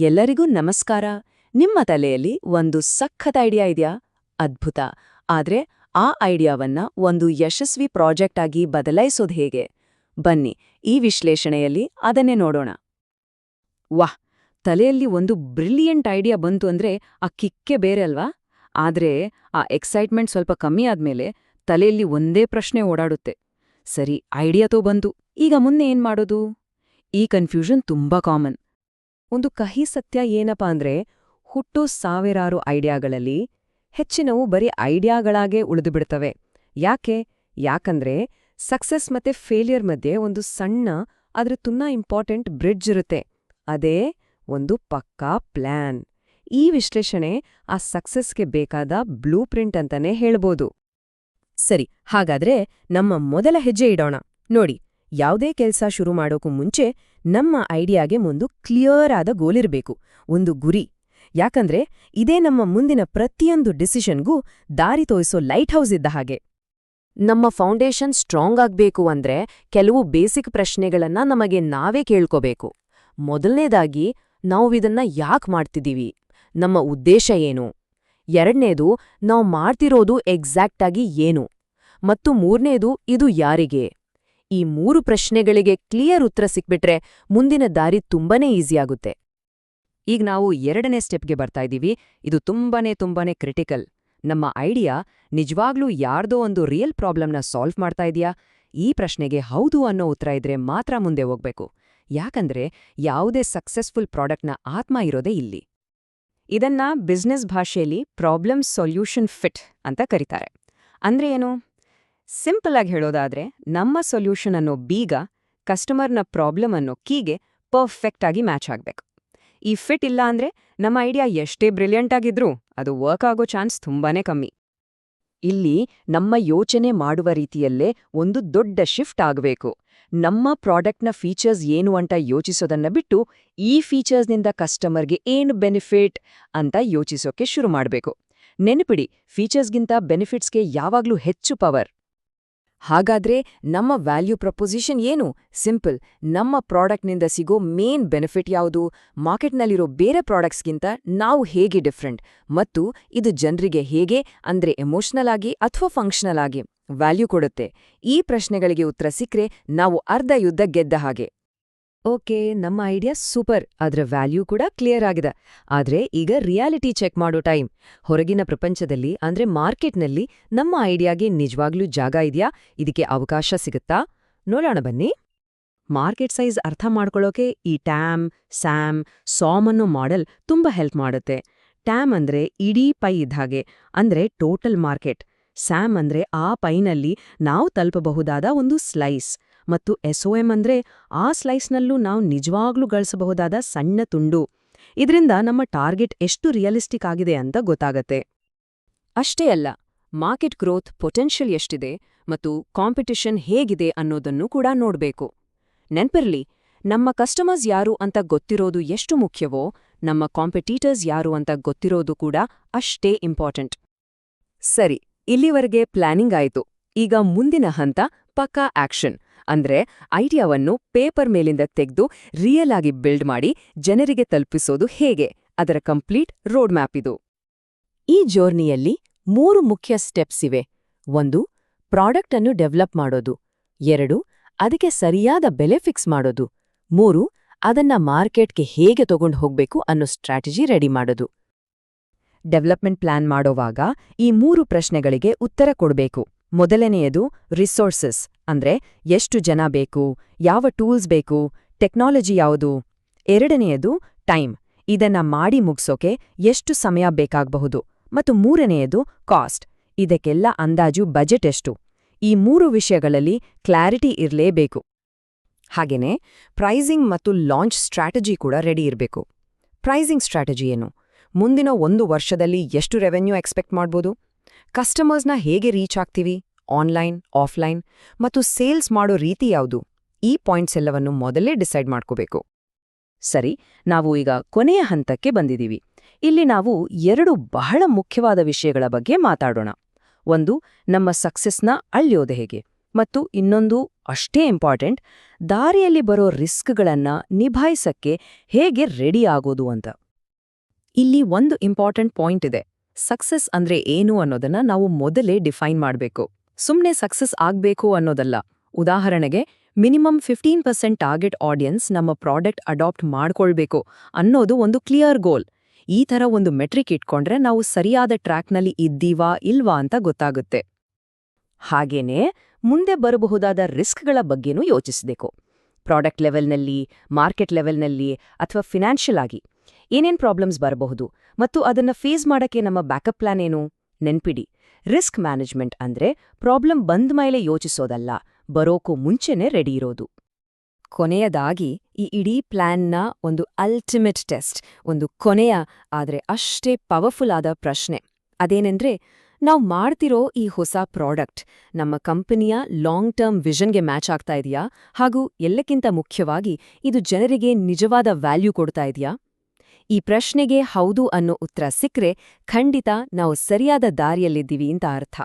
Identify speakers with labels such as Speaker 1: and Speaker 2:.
Speaker 1: ಎಲ್ಲರಿಗೂ ನಮಸ್ಕಾರ. ನಿಮ್ಮ ತಲೆಯಲ್ಲಿ ಒಂದು ಸಖತ್ ಐಡಿಯಾ ಇದೆಯಾ? ಅದ್ಭುತ. ಆದ್ರೆ ಆ ಐಡಿಯಾವನ್ನ ಒಂದು ಯಶಸ್ವಿ ಪ್ರಾಜೆಕ್ಟ್ ಆಗಿ ಬದಲಾಯಿಸೋದು ಹೇಗೆ? ಬನ್ನಿ, ಈ ವಿಶ್ಲೇಷಣೆಯಲ್ಲಿ ಅದನ್ನೇ ನೋಡೋಣ. ವಾಹ್! ತಲೆಯಲ್ಲಿ ಒಂದು ಬ್ರಿಲಿಯಂಟ್ ಐಡಿಯಾ ಬಂತು ಅಂದ್ರೆ ಆ ಕಿಕ್ಕೆ ಬೇರೆ ಅಲ್ವಾ? ಆದ್ರೆ ಆ ಎಕ್ಸೈಟ್ಮೆಂಟ್ ಸ್ವಲ್ಪ ಕಮ್ಮಿ ಆದ್ಮೇಲೆ ತಲೆಯಲ್ಲಿ ಒಂದೇ ಪ್ರಶ್ನೆ ಓಡಾಡುತ್ತೆ. ಸರಿ ಐಡಿಯಾ ತೋ ಬಂತು. ಈಗ ಮುಂದೆ ಏನ್ ಮಾಡೋದು? ಈ ಕನ್ಫ್ಯೂಷನ್ ತುಂಬಾ ಕಾಮನ್ ಒಂದು ಕಹಿ ಸತ್ಯ ಏನಪ್ಪ ಅಂದ್ರೆ, ಹುಟ್ಟು ಸಾವಿರಾರು ಐಡಿಯಾಗಳಲ್ಲಿ ಹೆಚ್ಚಿನವು ಬರೀ ಐಡಿಯಾಗಳಾಗೇ ಉಳಿದುಬಿಡ್ತವೆ. ಯಾಕೆ? ಯಾಕಂದ್ರೆ, ಸಕ್ಸಸ್ ಮತ್ತೆ ಫೇಲಿಯರ್ ಮಧ್ಯೆ ಒಂದು ಸಣ್ಣ ಆದ್ರೆ ತುಂಬಾ ಇಂಪಾರ್ಟೆಂಟ್ ಬ್ರಿಡ್ಜ್ ಇರುತ್ತೆ. ಅದೇ ಒಂದು ಪಕ್ಕಾ ಪ್ಲಾನ್. ಈ ವಿಶ್ಲೇಷಣೆ ಆ ಸಕ್ಸಸ್ಗೆ ಬೇಕಾದ ಬ್ಲೂ ಪ್ರಿಂಟ್ ಅಂತಾನೆ ಹೇಳ್ಬೋದು. ಸರಿ, ಹಾಗಾದ್ರೆ ನಮ್ಮ ಮೊದಲ ಹೆಜ್ಜೆ ಇಡೋಣ. ನೋಡಿ, ಯಾವುದೇ ಕೆಲಸ ಶುರು ಮಾಡೋಕು ಮುಂಚೆ ನಮ್ಮ ಐಡಿಯಾಗೆ ಮುಂದು ಕ್ಲಿಯರ್ ಆದ ಗೋಲಿರಬೇಕು ಒಂದು ಗುರಿ. ಯಾಕಂದ್ರೆ ಇದೇ ನಮ್ಮ ಮುಂದಿನ ಪ್ರತಿಯೊಂದು ಡಿಸಿಷನ್ಗೂ ದಾರಿ ತೋರಿಸೋ ಲೈಟ್ ಹೌಸ್ ಇದ್ದ ಹಾಗೆ. ನಮ್ಮ ಫೌಂಡೇಶನ್ ಸ್ಟ್ರಾಂಗ್ ಆಗ್ಬೇಕು ಅಂದ್ರೆ ಕೆಲವು ಬೇಸಿಕ್ ಪ್ರಶ್ನೆಗಳನ್ನ ನಮಗೆ ನಾವೇ ಕೇಳ್ಕೋಬೇಕು. ಮೊದಲನೇದಾಗಿ ನಾವು ಇದನ್ನ ಯಾಕೆ ಮಾಡ್ತಿದೀವಿ ನಮ್ಮ ಉದ್ದೇಶ ಏನು? ಎರಡನೇದು ನಾವು ಮಾಡ್ತಿರೋದು ಎಕ್ಸಾಕ್ಟಾಗಿ ಏನು? ಮತ್ತು ಮೂರನೇದು ಇದು ಯಾರಿಗೆ? ಈ ಮೂರು ಪ್ರಶ್ನೆಗಳಿಗೆ ಕ್ಲಿಯರ್ ಉತ್ತರ ಸಿಕ್ಬಿಟ್ರೆ ಮುಂದಿನ ದಾರಿ ತುಂಬಾನೇ ಈಸಿಯಾಗುತ್ತೆ ಈಗ ನಾವು ಎರಡನೇ ಸ್ಟೆಪ್ಗೆ ಬರ್ತಾ ಇದ್ದೀವಿ. ಇದು ತುಂಬಾನೇ ತುಂಬಾನೇ ಕ್ರಿಟಿಕಲ್. ನಮ್ಮ ಐಡಿಯಾ, ನಿಜವಾಗ್ಲೂ ಯಾರ್ದೋ ಒಂದು ರಿಯಲ್ ಪ್ರಾಬ್ಲಮ್ನ ಸಾಲ್ವ್ ಮಾಡ್ತಾ ಇದೆಯಾ? ಈ ಪ್ರಶ್ನೆಗೆ ಹೌದು ಅನ್ನೋ ಉತ್ತರ ಇದ್ರೆ ಮಾತ್ರ ಮುಂದೆ ಹೋಗ್ಬೇಕು. ಯಾಕಂದ್ರೆ ಯಾವುದೇ ಸಕ್ಸಸ್ಫುಲ್ ಪ್ರಾಡಕ್ಟ್ನ ಆತ್ಮ ಇರೋದೇ ಇಲ್ಲಿ. ಇದನ್ನ ಬಿಸ್ನೆಸ್ ಭಾಷೆಯಲ್ಲಿ ಪ್ರಾಬ್ಲಮ್ ಸೊಲ್ಯೂಷನ್ ಫಿಟ್ ಅಂತ ಕರೀತಾರೆ. ಅಂದ್ರೆ ಏನು? ಸಿಂಪಲ್ ಆಗಿ ಹೇಳೋದಾದ್ರೆ, ನಮ್ಮ ಸೊಲ್ಯೂಷನ್ ಅನ್ನೋ ಬೀಗ ಕಸ್ಟಮರ್ನ ಪ್ರಾಬ್ಲಮ್ ಅನ್ನೋ ಕೀಗೆ ಪರ್ಫೆಕ್ಟ್ ಆಗಿ ಮ್ಯಾಚ್ ಆಗಬೇಕು. ಈ ಫಿಟ್ ಇಲ್ಲ ಅಂದ್ರೆ ನಮ್ಮ ಐಡಿಯಾ ಎಷ್ಟೇ ಬ್ರಿಲಿಯಂಟ್ ಆಗಿದ್ರೂ ಅದು ವರ್ಕ್ ಆಗೋ ಚಾನ್ಸ್ ತುಂಬಾನೇ ಕಮ್ಮಿ. ಇಲ್ಲಿ ನಮ್ಮ ಯೋಚನೆ ಮಾಡುವ ರೀತಿಯಲ್ಲೇ ಒಂದು ದೊಡ್ಡ ಶಿಫ್ಟ್ ಆಗಬೇಕು. ನಮ್ಮ ಪ್ರಾಡಕ್ಟ್ನ ಫೀಚರ್ಸ್ ಏನು ಅಂತ ಯೋಚಿಸೋದನ್ನ ಬಿಟ್ಟು ಈ ಫೀಚರ್ಸ್ನಿಂದ ಕಸ್ಟಮರ್ಗೆ ಏನು ಬೆನಿಫಿಟ್ ಅಂತ ಯೋಚಿಸೋಕೆ ಶುರು ಮಾಡಬೇಕು. ನೆನಪಿಡಿ ಫೀಚರ್ಸ್ಗಿಂತ ಬೆನಿಫಿಟ್ಸ್ಗೆ ಯಾವಾಗ್ಲೂ ಹೆಚ್ಚು ಪವರ್ ಹಾಗಾದ್ರೆ ನಮ್ಮ ವ್ಯಾಲ್ಯೂ ಪ್ರಪೋಸಿಷನ್ ಏನು? ಸಿಂಪಲ್. ನಮ್ಮ ಪ್ರಾಡಕ್ಟ್ನಿಂದ ಸಿಗೋ ಮೇನ್ ಬೆನಿಫಿಟ್ ಯಾವುದು? ಮಾರ್ಕೆಟ್ನಲ್ಲಿರೋ ಬೇರೆ ಪ್ರಾಡಕ್ಟ್ಸ್ಗಿಂತ ನಾವು ಹೇಗೆ ಡಿಫ್ರೆಂಟ್? ಮತ್ತು ಇದು ಜನರಿಗೆ ಹೇಗೆ? ಅಂದ್ರೆ ಎಮೋಷನಲ್ ಆಗಿ ಅಥವಾ ಫಂಕ್ಷನಲ್ ಆಗಿ ವ್ಯಾಲ್ಯೂ ಕೊಡುತ್ತೆ? ಈ ಪ್ರಶ್ನೆಗಳಿಗೆ ಉತ್ತರ ಸಿಕ್ಕರೆ ನಾವು ಅರ್ಧ ಯುದ್ಧ ಗೆದ್ದ ಹಾಗೆ. ಓಕೆ, ನಮ್ಮ ಐಡಿಯಾ ಸೂಪರ್. ಅದರ ವ್ಯಾಲ್ಯೂ ಕೂಡ ಕ್ಲಿಯರ್ ಆಗಿದೆ. ಆದ್ರೆ ಈಗ ರಿಯಾಲಿಟಿ ಚೆಕ್ ಮಾಡೋ ಟೈಮ್. ಹೊರಗಿನ ಪ್ರಪಂಚದಲ್ಲಿ, ಅಂದ್ರೆ ಮಾರ್ಕೆಟ್ನಲ್ಲಿ, ನಮ್ಮ ಐಡಿಯಾಗೆ ನಿಜವಾಗ್ಲೂ ಜಾಗ ಇದೆಯಾ? ಇದಕ್ಕೆ ಅವಕಾಶ ಸಿಗುತ್ತಾ? ನೋಡೋಣ ಬನ್ನಿ. ಮಾರ್ಕೆಟ್ ಸೈಜ್ ಅರ್ಥ ಮಾಡ್ಕೊಳ್ಳೋಕೆ ಈ ಟ್ಯಾಮ್, ಸ್ಯಾಮ್ ಸಾಮ್ ಅನ್ನೋ ಮಾಡೆಲ್ ತುಂಬಾ ಹೆಲ್ಪ್ ಮಾಡುತ್ತೆ. ಟ್ಯಾಮ್ ಅಂದ್ರೆ ಇಡೀ ಪೈ ಇದ್ಹಾಗೆ ಅಂದ್ರೆ ಟೋಟಲ್ ಮಾರ್ಕೆಟ್. ಸ್ಯಾಮ್ ಅಂದ್ರೆ ಆ ಪೈನಲ್ಲಿ ನಾವು ತಲುಪಬಹುದಾದ ಒಂದು ಸ್ಲೈಸ್. ಮತ್ತು ಎಸ್ಒಎಂ ಅಂದ್ರೆ ಆ ಸ್ಲೈಸ್ನಲ್ಲೂ ನಾವು ನಿಜವಾಗ್ಲೂ ಗಳಿಸಬಹುದಾದ ಸಣ್ಣ ತುಂಡು. ಇದರಿಂದ ನಮ್ಮ ಟಾರ್ಗೆಟ್ ಎಷ್ಟು ರಿಯಲಿಸ್ಟಿಕ್ ಆಗಿದೆ ಅಂತ ಗೊತ್ತಾಗತ್ತೆ. ಅಷ್ಟೇ ಅಲ್ಲ, ಮಾರ್ಕೆಟ್ ಗ್ರೋತ್ ಪೊಟೆನ್ಷಿಯಲ್ ಎಷ್ಟಿದೆ ಮತ್ತು ಕಾಂಪಿಟಿಷನ್ ಹೇಗಿದೆ ಅನ್ನೋದನ್ನು ಕೂಡ ನೋಡಬೇಕು. ನೆನ್ಪಿರ್ಲಿ, ನಮ್ಮ ಕಸ್ಟಮರ್ಸ್ ಯಾರು ಅಂತ ಗೊತ್ತಿರೋದು ಎಷ್ಟು ಮುಖ್ಯವೋ, ನಮ್ಮ ಕಾಂಪಿಟೀಟರ್ಸ್ ಯಾರು ಅಂತ ಗೊತ್ತಿರೋದು ಕೂಡ ಅಷ್ಟೇ ಇಂಪಾರ್ಟೆಂಟ್. ಸರಿ, ಇಲ್ಲಿವರೆಗೆ ಪ್ಲಾನಿಂಗ್ ಆಯಿತು. ಈಗ ಮುಂದಿನ ಹಂತ ಪಕ್ಕಾ ಆಕ್ಷನ್. ಅಂದ್ರೆ ಐಡಿಯಾವನ್ನು ಪೇಪರ್ ಮೇಲಿಂದ ತೆಗೆದು ರಿಯಲ್ ಆಗಿ ಬಿಲ್ಡ್ ಮಾಡಿ ಜನರಿಗೆ ತಲುಪಿಸೋದು ಹೇಗೆ? ಅದರ ಕಂಪ್ಲೀಟ್ ರೋಡ್ ಮ್ಯಾಪ್ ಇದು. ಈ ಜೋರ್ನಿಯಲ್ಲಿ ಮೂರು ಮುಖ್ಯ ಸ್ಟೆಪ್ಸ್ ಇವೆ. ಒಂದು ಪ್ರಾಡಕ್ಟ್ ಅನ್ನು ಡೆವಲಪ್ ಮಾಡೋದು. ಎರಡು, ಅದಕ್ಕೆ ಸರಿಯಾದ ಬೆಲೆ ಫಿಕ್ಸ್ ಮಾಡೋದು. ಮೂರು, ಅದನ್ನ ಮಾರ್ಕೆಟ್ಗೆ ಹೇಗೆ ತಗೊಂಡು ಹೋಗ್ಬೇಕು ಅನ್ನೋ ಸ್ಟ್ರಾಟಜಿ ರೆಡಿ ಮಾಡೋದು. ಡೆವಲಪ್ಮೆಂಟ್ ಪ್ಲಾನ್ ಮಾಡೋವಾಗ ಈ ಮೂರು ಪ್ರಶ್ನೆಗಳಿಗೆ ಉತ್ತರ ಕೊಡಬೇಕು. ಮೊದಲನೆಯದು ರಿಸೋರ್ಸಸ್ ಅಂದ್ರೆ ಎಷ್ಟು ಜನ ಬೇಕು, ಯಾವ ಟೂಲ್ಸ್ ಬೇಕು, ಟೆಕ್ನಾಲಜಿ ಯಾವುದು? ಎರಡನೆಯದು ಟೈಮ್. ಇದನ್ನ ಮಾಡಿ ಮುಗಿಸೋಕೆ ಎಷ್ಟು ಸಮಯ ಬೇಕಾಗಬಹುದು? ಮತ್ತು ಮೂರನೆಯದು ಕಾಸ್ಟ್. ಇದಕ್ಕೆಲ್ಲ ಅಂದಾಜು ಬಜೆಟ್ ಎಷ್ಟು? ಈ ಮೂರು ವಿಷಯಗಳಲ್ಲಿ ಕ್ಲಾರಿಟಿ ಇರಲೇಬೇಕು. ಹಾಗೇನೇ ಪ್ರೈಸಿಂಗ್ ಮತ್ತು ಲಾಂಚ್ ಸ್ಟ್ರಾಟಜಿ ಕೂಡ ರೆಡಿ ಇರಬೇಕು. ಪ್ರೈಸಿಂಗ್ ಸ್ಟ್ರಾಟಜಿ ಏನು? ಮುಂದಿನ ಒಂದು ವರ್ಷದಲ್ಲಿ ಎಷ್ಟು ರೆವೆನ್ಯೂ ಎಕ್ಸ್ಪೆಕ್ಟ್ ಮಾಡ್ಬೋದು? ಕಸ್ಟಮರ್ಸ್ನ ಹೇಗೆ ರೀಚ್ ಆಗ್ತೀವಿ? ಆನ್ಲೈನ್, ಆಫ್ಲೈನ್ ಮತ್ತು ಸೇಲ್ಸ್ ಮಾಡೋ ರೀತಿ ಯಾವುದು? ಈ ಪಾಯಿಂಟ್ಸ್ ಎಲ್ಲವನ್ನು ಮೊದಲೇ ಡಿಸೈಡ್ ಮಾಡ್ಕೋಬೇಕು. ಸರಿ, ನಾವು ಈಗ ಕೊನೆಯ ಹಂತಕ್ಕೆ ಬಂದಿದ್ದೀವಿ. ಇಲ್ಲಿ ನಾವು ಎರಡು ಬಹಳ ಮುಖ್ಯವಾದ ವಿಷಯಗಳ ಬಗ್ಗೆ ಮಾತಾಡೋಣ. ಒಂದು, ನಮ್ಮ ಸಕ್ಸಸ್ನ ಅಳ್ಯೋದು ಹೇಗೆ? ಮತ್ತು ಇನ್ನೊಂದು, ಅಷ್ಟೇ ಇಂಪಾರ್ಟೆಂಟ್, ದಾರಿಯಲ್ಲಿ ಬರೋ ರಿಸ್ಕ್ಗಳನ್ನು ನಿಭಾಯಿಸಕ್ಕೆ ಹೇಗೆ ರೆಡಿ ಆಗೋದು ಅಂತ? ಇಲ್ಲಿ ಒಂದು ಇಂಪಾರ್ಟೆಂಟ್ ಪಾಯಿಂಟ್ ಇದೆ. ಸಕ್ಸಸ್ ಅಂದ್ರೆ ಏನು ಅನ್ನೋದನ್ನ ನಾವು ಮೊದಲೇ ಡಿಫೈನ್ ಮಾಡಬೇಕು. ಸುಮ್ನೆ ಸಕ್ಸಸ್ ಆಗ್ಬೇಕು ಅನ್ನೋದಲ್ಲ. ಉದಾಹರಣೆಗೆ, minimum fifteen percent target audience ನಮ್ಮ ಪ್ರಾಡಕ್ಟ್ ಅಡಾಪ್ಟ್ ಮಾಡ್ಕೊಳ್ಬೇಕು ಅನ್ನೋದು ಒಂದು ಕ್ಲಿಯರ್ ಗೋಲ್. ಈ ಥರ ಒಂದು ಮೆಟ್ರಿಕ್ ಇಟ್ಕೊಂಡ್ರೆ ನಾವು ಸರಿಯಾದ ಟ್ರ್ಯಾಕ್ನಲ್ಲಿ ಇದ್ದೀವಾ ಇಲ್ವಾ ಅಂತ ಗೊತ್ತಾಗುತ್ತೆ. ಹಾಗೇನೇ, ಮುಂದೆ ಬರಬಹುದಾದ ರಿಸ್ಕ್ಗಳ ಬಗ್ಗೆನೂ ಯೋಚಿಸಬೇಕು. ಪ್ರಾಡಕ್ಟ್ ಲೆವೆಲ್ನಲ್ಲಿ, ಮಾರ್ಕೆಟ್ ಲೆವೆಲ್ನಲ್ಲಿ ಅಥವಾ ಫಿನಾನ್ಷಿಯಲ್ ಆಗಿ ಏನೇನ್ ಪ್ರಾಬ್ಲಮ್ಸ್ ಬರಬಹುದು ಮತ್ತು ಅದನ್ನ ಫೇಸ್ ಮಾಡಕ್ಕೆ ನಮ್ಮ ಬ್ಯಾಕಪ್ ಪ್ಲಾನ್ ಏನು? ನೆನ್ಪಿಡಿ. ರಿಸ್ಕ್ ಮ್ಯಾನೇಜ್ಮೆಂಟ್ ಅಂದ್ರೆ ಪ್ರಾಬ್ಲಮ್ ಬಂದ ಮೇಲೆ ಯೋಚಿಸೋದಲ್ಲ, ಬರೋಕು ಮುಂಚೆನೆ ರೆಡಿ ಇರೋದು. ಕೊನೆಯದಾಗಿ, ಈ ಇಡೀ ಪ್ಲಾನ್ನ ಒಂದು ಅಲ್ಟಿಮೇಟ್ ಟೆಸ್ಟ್, ಒಂದು ಕೊನೆಯ, ಆದರೆ ಅಷ್ಟೇ ಪವರ್ಫುಲ್ ಆದ ಪ್ರಶ್ನೆ. ಅದೇನೆಂದ್ರೆ, ನಾವು ಮಾಡ್ತಿರೋ ಈ ಹೊಸ ಪ್ರಾಡಕ್ಟ್ ನಮ್ಮ ಕಂಪನಿಯ ಲಾಂಗ್ ಟರ್ಮ್ ವಿಷನ್ಗೆ ಮ್ಯಾಚ್ ಆಗ್ತಾ ಇದೆಯಾ? ಹಾಗೂ ಎಲ್ಲಕ್ಕಿಂತ ಮುಖ್ಯವಾಗಿ, ಇದು ಜನರಿಗೆ ನಿಜವಾದ ವ್ಯಾಲ್ಯೂ ಕೊಡ್ತಾ ಇದೆಯಾ? ಈ ಪ್ರಶ್ನೆಗೆ ಹೌದು ಅನ್ನೋ ಉತ್ತರ ಸಿಕ್ಕರೆ ಖಂಡಿತ ನಾವು ಸರಿಯಾದ ದಾರಿಯಲ್ಲಿದ್ದೀವಿ ಅಂತ ಅರ್ಥ.